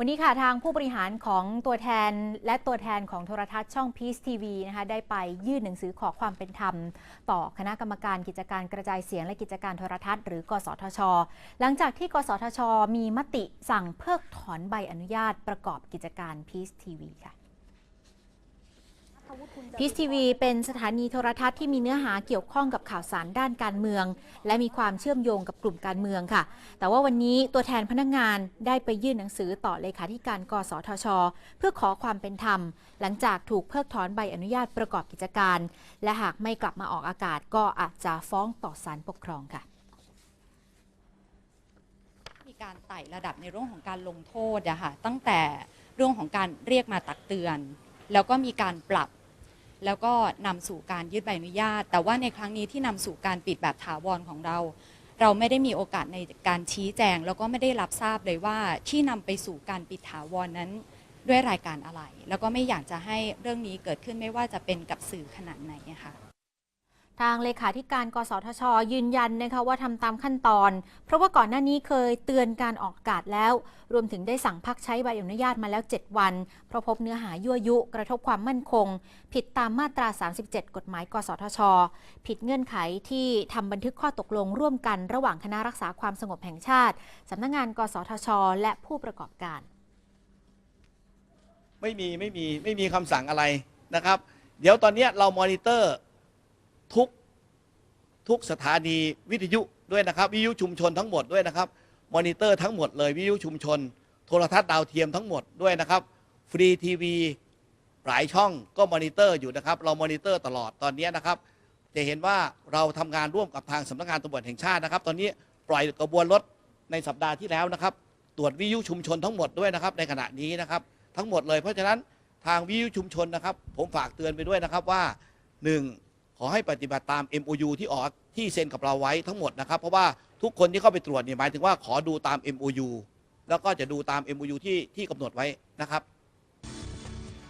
วันนี้ค่ะทางผู้บริหารของตัวแทนและตัวแทนของโทรทัศน์ช่อง Peace TV นะคะได้ไปยื่นหนังสือขอความเป็นธรรม ต่อคณะกรรมการกิจการกระจายเสียงและกิจการโทรทัศน์ หรือกสทช หลังจากที่กสทช มีมติสั่งเพิกถอนใบอนุญาตประกอบกิจการ Peace TV ค่ะ พีซทีวีเป็นสถานีโทรทัศน์ที่มีเนื้อหาเกี่ยวข้องกับข่าวสารด้านการเมือง และมีความเชื่อมโยงกับกลุ่มการเมืองค่ะ แต่ว่าวันนี้ตัวแทนพนักงานได้ไปยื่นหนังสือต่อเลขาธิการกสทช เพื่อขอความเป็นธรรม หลังจากถูกเพิกถอนใบอนุญาตประกอบกิจการ และหากไม่กลับมาออกอากาศก็อาจจะฟ้องต่อศาลปกครองค่ะมีการไต่ระดับในเรื่องของการลงโทษอะค่ะตั้งแต่เรื่องของการเรียกมาตักเตือน แล้วก็มีการปรับ แล้วก็นำสู่การยึดใบอนุญาต แต่ว่าในครั้งนี้ที่นำสู่การปิดแบบถาวรของเรา เราไม่ได้มีโอกาสในการชี้แจง แล้วก็ไม่ได้รับทราบเลยว่าที่นำไปสู่การปิดถาวรนั้นด้วยรายการอะไร แล้วก็ไม่อยากจะให้เรื่องนี้เกิดขึ้นไม่ว่าจะเป็นกับสื่อขนาดไหนค่ะ ทางเลขาธิการกสทช ยืนยันนะคะว่าทำตามขั้นตอน เพราะว่าก่อนหน้านี้เคยเตือนการออกอากาศแล้ว รวมถึงได้สั่งพักใช้ใบอนุญาตมาแล้ว 7 วัน เพราะพบเนื้อหายั่วยุ กระทบความมั่นคง ผิดตามมาตรา 37 กฎหมายกสทช ผิดเงื่อนไขที่ทำบันทึกข้อตกลงร่วมกันระหว่างคณะรักษาความสงบแห่งชาติสำนักงาน กสทช และผู้ประกอบการ ไม่มีไม่มีไม่มีคำสั่งอะไรนะครับ เดี๋ยวตอนนี้เรามอนิเตอร์ ทุกทุกสถานีวิทยุด้วยนะครับ วิทยุชุมชนทั้งหมดด้วยนะครับ มอนิเตอร์ทั้งหมดเลยวิทยุชุมชน โทรทัศน์ดาวเทียมทั้งหมดด้วยนะครับ ฟรีทีวีหลายช่องก็มอนิเตอร์อยู่นะครับ เรามอนิเตอร์ตลอดตอนนี้นะครับ จะเห็นว่าเราทำงานร่วมกับทางสำนักงานตำรวจแห่งชาตินะครับ ตอนนี้ปล่อยกระบวนรถในสัปดาห์ที่แล้วนะครับ ตรวจวิทยุชุมชนทั้งหมดด้วยนะครับ ในขณะนี้นะครับ ทั้งหมดเลยเพราะฉะนั้นทางวิทยุชุมชนนะครับ ผมฝากเตือนไปด้วยนะครับว่า 1. ขอให้ปฏิบัติตาม MOU ที่ออกที่เซ็นกับเราไว้ทั้งหมดนะครับ เพราะว่าทุกคนที่เข้าไปตรวจเนี่ยหมายถึงว่าขอดูตาม MOU แล้วก็จะดูตาม MOU ที่ที่กำหนดไว้นะครับ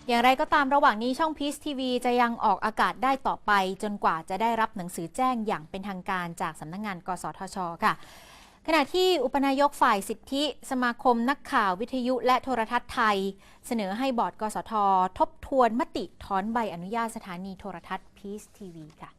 อย่างไรก็ตามระหว่างนี้ช่อง Peace TV จะยังออกอากาศได้ต่อไป จนกว่าจะได้รับหนังสือแจ้งอย่างเป็นทางการจากสำนักงงาน กสทช ค่ะ ขณะที่อุปนายกฝ่ายสิทธิ สมาคมนักข่าววิทยุและโทรทัศน์ไทย เสนอให้บอร์ดกสท ทบทวนมติถอนใบอนุญาตสถานีโทรทัศน์ Peace TV ค่ะ